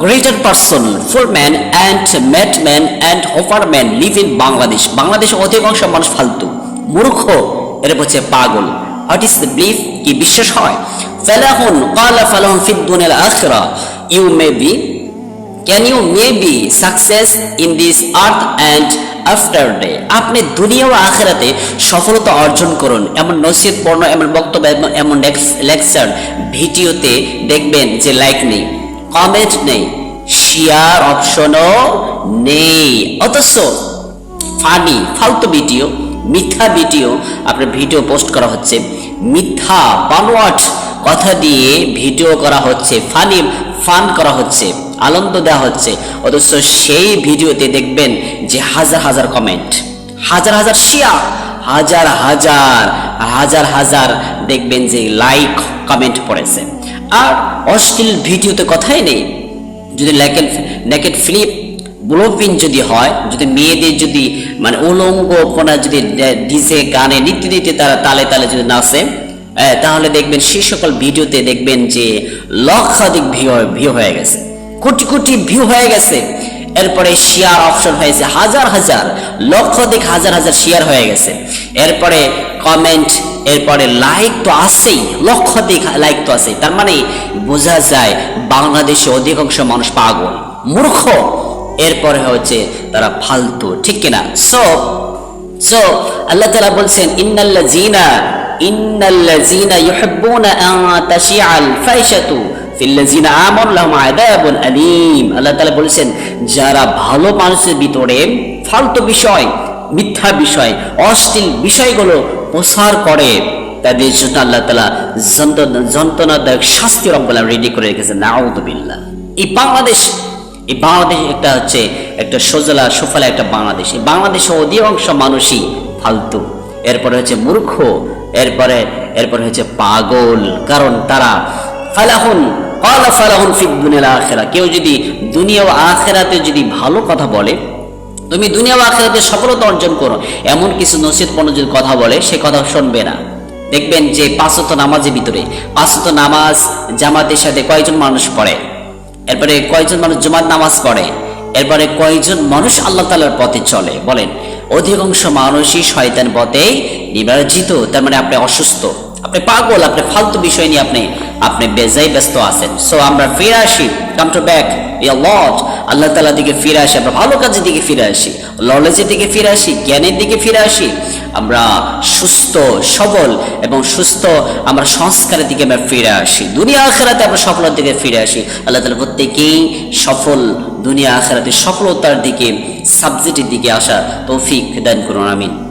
greater person man and madman and hoverman live in Bangladesh বাংলাদেশে অধিকাংশ মানুষ ফালতু। মূর্খ, এর হচ্ছে পাগল। হোয়াট ইজ দ্য বিলিফ কি বিশ্বাস হয়? ফালাহুন ক্বালা ফালাহুন ফিদ দুনিয়াল আখিরা। You may be can you may be success in this earth and after day আপনি দুনিয়া ও আখেরাতে সফলতা অর্জন করুন। এমন নসিহত পূর্ণ এমন বক্তব্য, এমন লেকচার, ভিডিওতে দেখবেন যে লাইক নেই। কমেন্ট নেই। শেয়ার অপশনও নেই। অথচ ফানি, ফালতু ভিডিও, মিথ্যা ভিডিও আপনার ভিডিও পোস্ট করা হচ্ছে। মিথ্যা, বানোয়াট কথা দিয়ে ভিডিও করা হচ্ছে, ফানি, ফান করা হচ্ছে, আনন্দ দেওয়া হচ্ছে। অথচ সেই ভিডিওতে দেখবেন যে হাজার হাজার কমেন্ট, হাজার হাজার শেয়ার হাজার হাজার হাজার হাজার দেখবেন যে লাইক কমেন্ট পড়েছে। আর অশ্লীল ভিডিওতে কথাই নেই। যদি নেকেট ফিলিপ ব্লোপিন যদি হয়, যদি মেয়েদের যদি মানে উলঙ্গপনা যদি ডিজে গানে নৃত্য দিতে তারা তালে তালে যদি নাচে তাহলে দেখবেন সেই সকল ভিডিওতে দেখবেন যে লক্ষাধিক ভিউ ভিউ হয়ে গেছে। কোটি কোটি ভিউ হয়ে গেছে। এরপরে শেয়ার অপশন হয়েছে হাজার হাজার, লক্ষাধিক হাজার হাজার শেয়ার হয়ে গেছে। এরপরে কমেন্ট এরপরে লাইক তো আছেই, লক্ষাধিক লাইক তো আছে তার মানে বোঝা যায় বাংলাদেশে অধিকাংশ মানুষ পাগল, মূর্খ। এরপরে হচ্ছে তারা ফালতু, ঠিক কিনা? সো সো আল্লাহ তালা বলছেন, ইন্নাল্লাযীনা ইন্নাল্লাযীনা ইউহিব্বুনা আন তাশিআল ফাহিশাতু ফিল্লাযীনা আমানু লাহুম আযাবুন আলীম। আল্লাহ তাআলা বলছেন, যারা ভালো মানুষের ভিতরে ফালতু বিষয়, মিথ্যা বিষয়, অশ্লীল বিষয়গুলো প্রসার করে তাদের জন্য আল্লাহ তালা যন্ত্রণাদায়ক শাস্তি রব্বুল রেডি করে রেখেছে নাউদুবিল্লাহ এই বাংলাদেশ এই বাংলাদেশ একটা হচ্ছে একটা সোজলা, সুফলা একটা বাংলাদেশ। এই বাংলাদেশে অধিকাংশ মানুষই ফালতু। এরপরে হচ্ছে মূর্খ, এরপরে এরপরে হচ্ছে পাগল। কারণ তারা ফালাহুন, কলা ফালাহুন ফিদ দুনিয়াল আখেরা কেউ যদি দুনিয়া ও আখেরাতে যদি ভালো কথা বলে তুমি দুনিয়া আখেরাতে সফলতা অর্জন করো। এমন কিছু নসিহতপূর্ণ যদি কথা বলে, সে কথা শুনবে না। দেখবেন যে পাঁচত নামাজের ভিতরে পাঁচত নামাজ, জামাতের সাথে কয়জন মানুষ পড়ে? এরপরে কয়জন মানুষ জুমার নামাজ পড়ে? এরপরে কয়জন মানুষ আল্লাহ তালার পথে চলে? বলেন অধিকাংশ মানুষই শয়তান পথে নিবার্জিত তার মানে আপনি অসুস্থ, আপনি পাগল, আপনি ফালতু বিষয় নিয়ে আপনি আপনি বেজাই ব্যস্ত আছেন। সো আমরা ফিরে আসি come to back lord, Allah তালা দিকে ফিরে আসি, আমরা ভালো কাজের দিকে ফিরে আসি নলেজের দিকে ফিরে আসি, জ্ঞানের দিকে ফিরে আসি, আমরা সুস্থ, সবল এবং সুস্থ আমরা সংস্কারের দিকে আমরা ফিরে আসি, দুনিয়া আখেরাতে আমরা সফলতার দিকে ফিরে আসি, আল্লাহ তালা প্রত্যেকেই সফল, দুনিয়া আখেরাতে সফলতার দিকে সাবজেক্টের দিকে আসা তৌফিক দান করুন, আমিন।